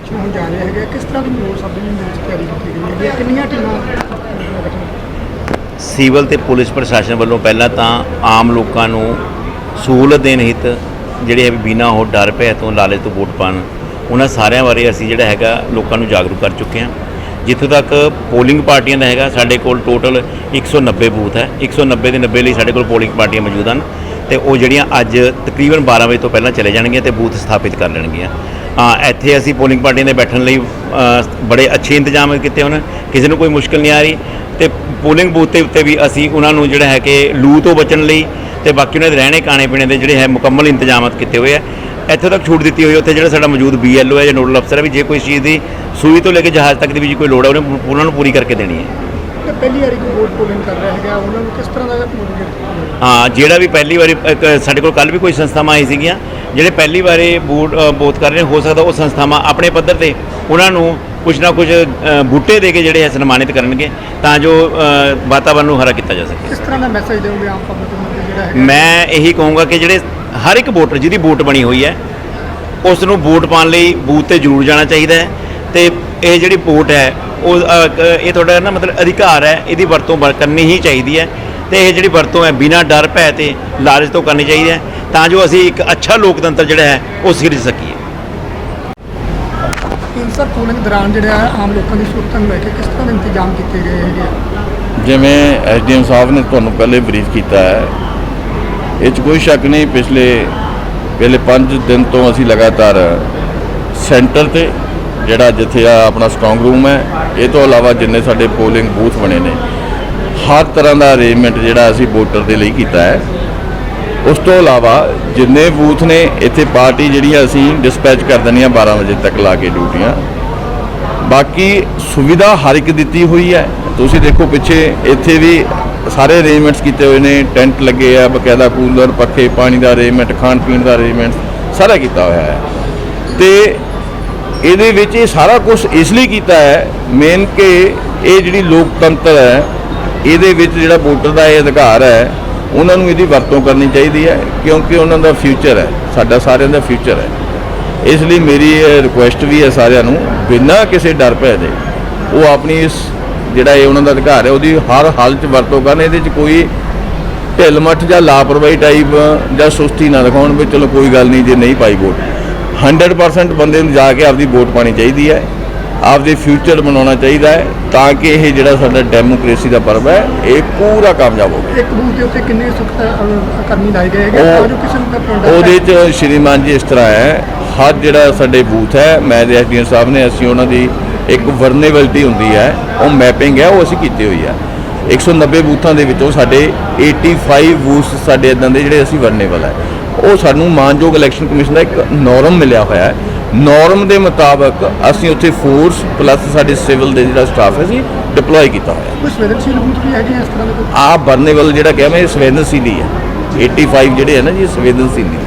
Election ਹੋਣ ਜਾ ਰਿਹਾ ਹੈਗਾ ਕਿਸ ਤਰ੍ਹਾਂ ਦੀ ਮੋੜ ਸਭ ਦੀ ਵਿੱਚ ਤਿਆਰੀ ਕੀਤੀ ਗਈ ਹੈ ਕਿੰਨੀਆਂ ਟੀਮਾਂ ਸਿਵਲ ਤੇ ਪੁਲਿਸ ਪ੍ਰਸ਼ਾਸਨ ਵੱਲੋਂ ਪਹਿਲਾਂ ਤਾਂ ਆਮ ਲੋਕਾਂ ਨੂੰ ਸਹੂਲਤ ਦੇਣ ਹਿੱਤ ਜਿਹੜੇ ਹੈ ਵੀ ਬਿਨਾਂ ਉਹ ਡਰ, ਭੈ ਤੋਂ ਲਾਲਚ ਤੋਂ ਵੋਟ ਪਾਣ ਉਹਨਾਂ ਸਾਰਿਆਂ ਬਾਰੇ ਅਸੀਂ ਜਿਹੜਾ ਹੈਗਾ ਲੋਕਾਂ ਨੂੰ ਜਾਗਰੂਕ ਕਰ ਚੁੱਕੇ ਹਾਂ। ਜਿੱਥੋਂ ਤੱਕ ਪੋਲਿੰਗ ਪਾਰਟੀਆਂ ਦਾ ਹੈਗਾ, ਸਾਡੇ ਕੋਲ ਟੋਟਲ 190 ਬੂਥ ਹੈ। 190 ਦੇ 90 ਲਈ ਸਾਡੇ ਕੋਲ ਪੋਲਿੰਗ ਪਾਰਟੀਆਂ ਮੌਜੂਦ ਹਨ ਤੇ ਉਹ ਜਿਹੜੀਆਂ ਅੱਜ ਤਕਰੀਬਨ 12 ਵਜੇ ਤੋਂ ਪਹਿਲਾਂ ਚਲੇ ਜਾਣਗੀਆਂ ਤੇ ਬੂਥ ਸਥਾਪਿਤ ਕਰ ਲੈਣਗੀਆਂ। ਇੱਥੇ ਅਸੀਂ ਪੋਲਿੰਗ ਪਾਰਟੀਆਂ ਦੇ ਬੈਠਣ ਲਈ ਬੜੇ ਅੱਛੇ ਇੰਤਜ਼ਾਮ ਕੀਤੇ ਹਨ ਕਿਸੇ ਨੂੰ ਕੋਈ ਮੁਸ਼ਕਲ ਨਹੀਂ ਆ ਰਹੀ। ਤੇ ਪੋਲਿੰਗ ਬੂਥ ਦੇ ਉੱਤੇ ਵੀ ਅਸੀਂ ਉਹਨਾਂ ਨੂੰ ਜਿਹੜਾ ਹੈ ਕਿ ਲੂ ਤੋਂ ਬਚਣ ਲਈ ਤੇ ਬਾਕੀ ਉਹਨਾਂ ਦੇ ਰਹਿਣੇ ਖਾਣੇ ਪੀਣੇ ਦੇ ਜਿਹੜੇ ਹੈ ਮੁਕੰਮਲ ਇੰਤਜ਼ਾਮਾਤ ਕੀਤੇ ਹੋਏ ਆ। ਇੱਥੇ ਤੱਕ ਛੂਟ ਦਿੱਤੀ ਹੋਈ ਉੱਥੇ ਜਿਹੜਾ ਸਾਡਾ ਮੌਜੂਦ ਬੀਐਲਓ ਹੈ ਜਾਂ ਨੋਡਲ ਅਫਸਰ ਹੈ ਵੀ ਜੇ ਕੋਈ ਚੀਜ਼ ਦੀ ਸੂਈ ਤੋਂ ਲੈ ਕੇ ਜਹਾਜ਼ ਤੱਕ ਦੀ ਵੀ ਕੋਈ ਲੋੜ ਹੈ ਉਹਨੇ ਉਹਨਾਂ ਨੂੰ ਪੂਰੀ ਕਰਕੇ ਦੇਣੀ ਹੈ। ਪਹਿਲੀ ਵਾਰੀ ਕੋਈ ਵੋਟ ਪੋਲਿੰਗ ਕਰ ਰਿਹਾ ਹੈਗਾ ਉਹਨਾਂ ਨੂੰ ਕਿਸ ਤਰ੍ਹਾਂ ਦਾ ਮੋਟੀਵੇਟ ਹਾਂ ਜਿਹੜਾ ਵੀ ਪਹਿਲੀ ਵਾਰੀ ਸਾਡੇ ਕੋਲ ਕੱਲ ਵੀ ਕੋਈ ਸੰਸਥਾਵਾਂ ਆਈ ਸੀਗੀਆਂ ਜਿਹੜੇ ਪਹਿਲੀ ਵਾਰੀ ਬੂਟ ਬੋਤ ਕਰ ਰਹੇ ਹੋ ਸਕਦਾ ਉਹ ਸੰਸਥਾਵਾਂ ਆਪਣੇ ਪੱਧਰ ਤੇ ਉਹਨਾਂ ਨੂੰ ਕੁਝ ਨਾ ਕੁਝ ਬੂਟੇ ਦੇ ਕੇ ਜਿਹੜੇ ਹੈ ਸਨਮਾਨਿਤ ਕਰਨਗੇ ਤਾਂ ਜੋ ਵਾਤਾਵਰਨ ਨੂੰ ਹਰਾ ਕੀਤਾ ਜਾ ਸਕੇ। ਕਿਸ ਤਰ੍ਹਾਂ ਦਾ ਮੈਸੇਜ ਦੇਵੋਗੇ ਆਮ ਪਬਲਿਕ ਨੂੰ ਜਿਹੜਾ ਹੈਗਾ? ਮੈਂ ਇਹੀ ਕਹੂੰਗਾ ਕਿ ਜਿਹੜੇ ਹਰ ਇੱਕ ਵੋਟਰ ਜਿਹਦੀ ਵੋਟ ਬਣੀ ਹੋਈ ਹੈ ਉਸ ਨੂੰ ਵੋਟ ਪਾਉਣ ਲਈ ਬੂਥ ਤੇ ਜ਼ਰੂਰ ਜਾਣਾ ਚਾਹੀਦਾ ਹੈ ਤੇ ਇਹ ਜਿਹੜੀ ਵੋਟ ਹੈ ਉਹ ਇਹ ਤੁਹਾਡਾ ਨਾ ਮਤਲਬ ਅਧਿਕਾਰ ਹੈ ਇਹਦੀ ਵਰਤੋਂ ਵਰ- ਕਰਨੀ ਹੀ ਚਾਹੀਦੀ ਹੈ। ਤੇ ਇਹ ਜਿਹੜੀ ਵਰਤੋਂ ਹੈ ਬਿਨਾਂ ਡਰ ਭੈ ਤੇ ਲਾਲਚ ਤੋਂ ਕਰਨੀ ਚਾਹੀਦੀ ਹੈ ਤਾਂ ਜੋ ਅਸੀਂ ਇੱਕ ਅੱਛਾ ਲੋਕਤੰਤਰ ਜਿਹੜਾ ਹੈ ਉਹ ਸਿਰਜ ਸਕੀਏ ਇਨਸਰ ਪੋਲਿੰਗ ਦੌਰਾਨ ਜਿਹੜਾ ਹੈ ਆਮ ਲੋਕਾਂ ਦੀ ਸੁਰੱਖਿਆ ਨੂੰ ਲੈ ਕੇ ਕਿਸ ਤਰ੍ਹਾਂ ਦੇ ਇੰਤਜ਼ਾਮ ਕੀਤੇ ਗਏ ਹੈਗੇ? ਜਿਵੇਂ ਐਸਡੀਐਮ ਸਾਹਿਬ ਨੇ ਤੁਹਾਨੂੰ ਪਹਿਲੇ ਬਰੀਫ ਕੀਤਾ ਹੈ ਇਹ 'ਚ ਕੋਈ ਸ਼ੱਕ ਨਹੀਂ ਪਿਛਲੇ ਪਹਿਲੇ 5 ਦਿਨ ਤੋਂ ਅਸੀਂ ਲਗਾਤਾਰ ਸੈਂਟਰ ਤੇ ਜਿਹੜਾ ਜਿੱਥੇ ਆ ਆਪਣਾ ਸਟਰੋਂਗ ਰੂਮ ਹੈ ਇਹ ਤੋਂ ਇਲਾਵਾ ਜਿੰਨੇ ਸਾਡੇ ਪੋਲਿੰਗ ਬੂਥ ਬਣੇ ਨੇ ਹਰ ਤਰ੍ਹਾਂ ਦਾ ਅਰੇਂਜਮੈਂਟ ਜਿਹੜਾ ਅਸੀਂ ਵੋਟਰ ਦੇ ਲਈ ਕੀਤਾ ਹੈ। ਉਸ ਤੋਂ ਇਲਾਵਾ ਜਿੰਨੇ ਬੂਥ ਨੇ, ਇੱਥੇ ਪਾਰਟੀ ਜਿਹੜੀਆਂ ਅਸੀਂ ਡਿਸਪੈਚ ਕਰ ਦਿੰਦੀਆਂ 12 ਵਜੇ ਤੱਕ ਲਾ ਕੇ ਡਿਊਟੀਆਂ। ਬਾਕੀ ਸੁਵਿਧਾ ਹਰ ਇੱਕ ਦਿੱਤੀ ਹੋਈ ਹੈ। ਤੁਸੀਂ ਦੇਖੋ ਪਿੱਛੇ ਇੱਥੇ ਵੀ ਸਾਰੇ ਅਰੇਂਜਮੈਂਟਸ ਕੀਤੇ ਹੋਏ ਨੇ। ਟੈਂਟ ਲੱਗੇ ਆ, ਬਕਾਇਦਾ ਕੂਲਰ, ਪੱਖੇ, ਪਾਣੀ ਦਾ ਅਰੇਂਜਮੈਂਟ ਖਾਣ ਪੀਣ ਦਾ ਅਰੇਂਜਮੈਂਟ ਸਾਰਾ ਕੀਤਾ ਹੋਇਆ ਹੈ। ਤੇ ਇਹਦੇ ਵਿੱਚ ਇਹ ਸਾਰਾ ਕੁਝ ਇਸ ਲਈ ਕੀਤਾ ਹੈ ਮੇਨ ਕਿ ਇਹ ਜਿਹੜੀ ਲੋਕਤੰਤਰ ਹੈ ਇਹਦੇ ਵਿੱਚ ਜਿਹੜਾ ਵੋਟਰ ਦਾ ਇਹ ਅਧਿਕਾਰ ਹੈ, ਉਹਨਾਂ ਨੂੰ ਇਹਦੀ ਵਰਤੋਂ ਕਰਨੀ ਚਾਹੀਦੀ ਹੈ, ਕਿਉਂਕਿ ਉਹਨਾਂ ਦਾ ਫਿਊਚਰ ਹੈ, ਸਾਡਾ ਸਾਰਿਆਂ ਦਾ ਫਿਊਚਰ ਹੈ। ਇਸ ਲਈ ਮੇਰੀ ਇਹ ਰਿਕੁਐਸਟ ਵੀ ਹੈ ਸਾਰਿਆਂ ਨੂੰ, ਬਿਨਾਂ ਕਿਸੇ ਡਰ ਭੈ ਦੇ ਉਹ ਆਪਣੀ ਇਸ ਜਿਹੜਾ ਇਹ ਉਹਨਾਂ ਦਾ ਅਧਿਕਾਰ ਹੈ, ਉਹਦੀ ਹਰ ਹਾਲਤ 'ਚ ਵਰਤੋਂ ਕਰਨ, ਇਹਦੇ 'ਚ ਕੋਈ ਢਿੱਲ ਮੱਠ ਜਾਂ ਲਾਪਰਵਾਹੀ ਟਾਈਪ ਜਾਂ ਸੁਸਤੀ ਨਾ ਦਿਖਾਉਣ ਵੀ ਚਲੋ ਕੋਈ ਗੱਲ ਨਹੀਂ, ਜੇ ਨਹੀਂ ਪਾਈ ਵੋਟ। 100% ਬੰਦੇ ਨੂੰ ਜਾ ਕੇ ਆਪਦੀ ਵੋਟ ਪਾਣੀ ਚਾਹੀਦੀ ਹੈ। ਆਪਦੇ ਫਿਊਚਰ ਬਣਾਉਣਾ ਚਾਹੀਦਾ ਹੈ ਤਾਂ ਕਿ ਇਹ ਜਿਹੜਾ ਸਾਡਾ ਡੈਮੋਕ੍ਰੇਸੀ ਦਾ ਪਰਵ ਹੈ ਇਹ ਪੂਰਾ ਕਾਮਯਾਬ ਹੋਵੇ। ਇੱਕ ਬੂਥ ਦੇ ਉੱਤੇ ਕਿੰਨੇ ਸੁਰੱਖਿਆ ਅ, ਕਰਮੀ ਲਾਏ ਗਏ ਹੈਗੇ? ਤਾਂ ਜੋ ਕਿਸੇ ਨੂੰ ਕੋਈ ਉਹਦੇ ਚ ਸ਼੍ਰੀਮਾਨ ਜੀ ਇਸ ਤਰ੍ਹਾਂ ਹੈ ਹਰ ਜਿਹੜਾ ਸਾਡੇ ਬੂਥ ਹੈ ਮੈਂ ਦੇ ਐਸਡੀਐਮ ਸਾਹਿਬ ਨੇ ਅਸੀਂ ਉਹਨਾਂ ਦੀ ਇੱਕ ਵਰਨੇਬਿਲਟੀ ਹੁੰਦੀ ਹੈ ਉਹ ਮੈਪਿੰਗ ਹੈ ਉਹ ਅਸੀਂ ਕੀਤੀ ਹੋਈ ਹੈ। 190 ਬੂਥਾਂ ਦੇ ਵਿੱਚੋਂ ਸਾਡੇ 85 ਬੂਥ ਸਾਡੇ ਇਦਾਂ ਦੇ ਜਿਹੜੇ ਅਸੀਂ ਵਰਨੇਬਲ ਹੈ। ਉਹ ਸਾਨੂੰ ਮਾਨਯੋਗ ਇਲੈਕਸ਼ਨ ਕਮਿਸ਼ਨ ਦਾ ਇੱਕ ਨੋਰਮ ਮਿਲਿਆ ਹੋਇਆ ਹੈ ਨੋਰਮ ਦੇ ਮੁਤਾਬਕ ਅਸੀਂ ਉੱਥੇ ਫੋਰਸ ਪਲੱਸ ਸਾਡੇ ਸਿਵਲ ਦੇ ਜਿਹੜਾ ਸਟਾਫ ਹੈ ਅਸੀਂ ਡਿਪਲੋਏ ਕੀਤਾ ਹੋਇਆ। ਕੋਈ ਸੰਵੇਦਨਸ਼ੀਲ ਬੂਥ ਵੀ ਹੈਗੇ ਇਸ ਤਰ੍ਹਾਂ ਦੇ ਆ ਵਰਨੇਬਲ ਜਿਹੜਾ ਕਿਹਾ ਮੈਂ ਇਹ ਸੰਵੇਦਨਸ਼ੀਲ ਹੀ। ਹੈ 85 ਜਿਹੜੇ ਹੈ ਨਾ ਜੀ ਸੰਵੇਦਨਸ਼ੀਲ ਨੇ